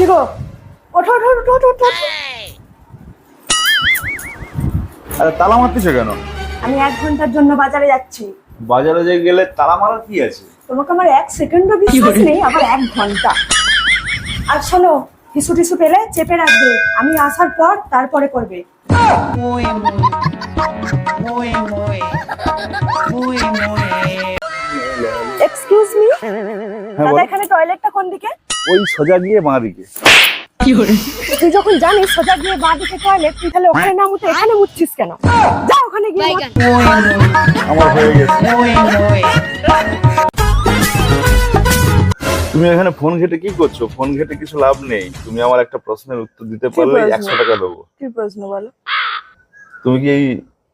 কি গো? ওঠো ওঠো ওঠো ওঠো ওঠো আরে তালা মারতেছো কেন? আমি এক ঘণ্টার জন্য বাজারে যাচ্ছি। বাজারে যে গেলে তালা মারার কি আছে? তোমাকে আমার এক সেকেন্ডও বিশ্বাস নেই আবার এক ঘণ্টা। আর শোনো টিসু টিসু পেলে চেপে রাখবে। আমি আসার পর তারপরে করবে। Muy, muy, muy, muy. Excuse me দাদা এখানে টয়লেটটা কোন দিকে? ওই সোজা গিয়ে বাঁ দিকে। তুই যখন জানিস সোজা গিয়ে বাঁ দিকে টয়লেট তুই তাহলে ওখানে না মুতে এখানে মুতছিস কেন? যা ওখানে গিয়ে আমার হয়ে গেছে. তুমি এখানে ফোন ঘেটে কি করছ? ফোন ঘেটে কিছু লাভ নেই। তুমি আমার একটা প্রশ্নের উত্তর দিতে পারলে একশো টাকা দেবো। কি প্রশ্ন বলো? তুমি কি এই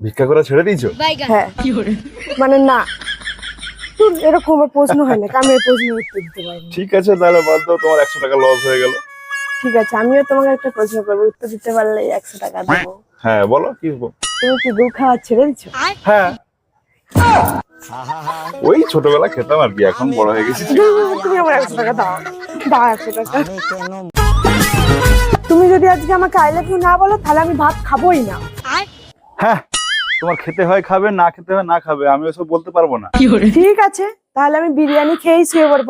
ভিক্ষা করা ছেড়ে দিয়েছ? হ্যাঁ। মানে না। এরকম আমার প্রশ্ন হয় না আমি এই প্রশ্নের উত্তর দিতে পারি ঠিক আছে তাহলে বাদ দাও তোমার একশো টাকা লস হয়ে গেল। ঠিক আছে আমিও তোমাকে একটা প্রশ্ন করব উত্তর দিতে পারলে একশো টাকা দেবো। হ্যাঁ বলো কি তুমি কি গু খাওয়া ছেড়ে দিচ্ছ হ্যাঁ। ওই ছোটবেলা খেতাম আর কি এখন বড় হয়ে গেছি। তুমি আমার একশো টাকা দাও। দাও একশো টাকা। তুমি যদি আজকে আমাকে আই লাভ ইউ না বলো তাহলে আমি ভাত খাবোই না। হ্যাঁ। তোমার খেতে হয় খাবে না খেতে হয় না খাবে আমি ওসব বলতে পারব না। ঠিক আছে তাহলে আমি বিরিয়ানি খেয়েই শুয়ে পড়ব।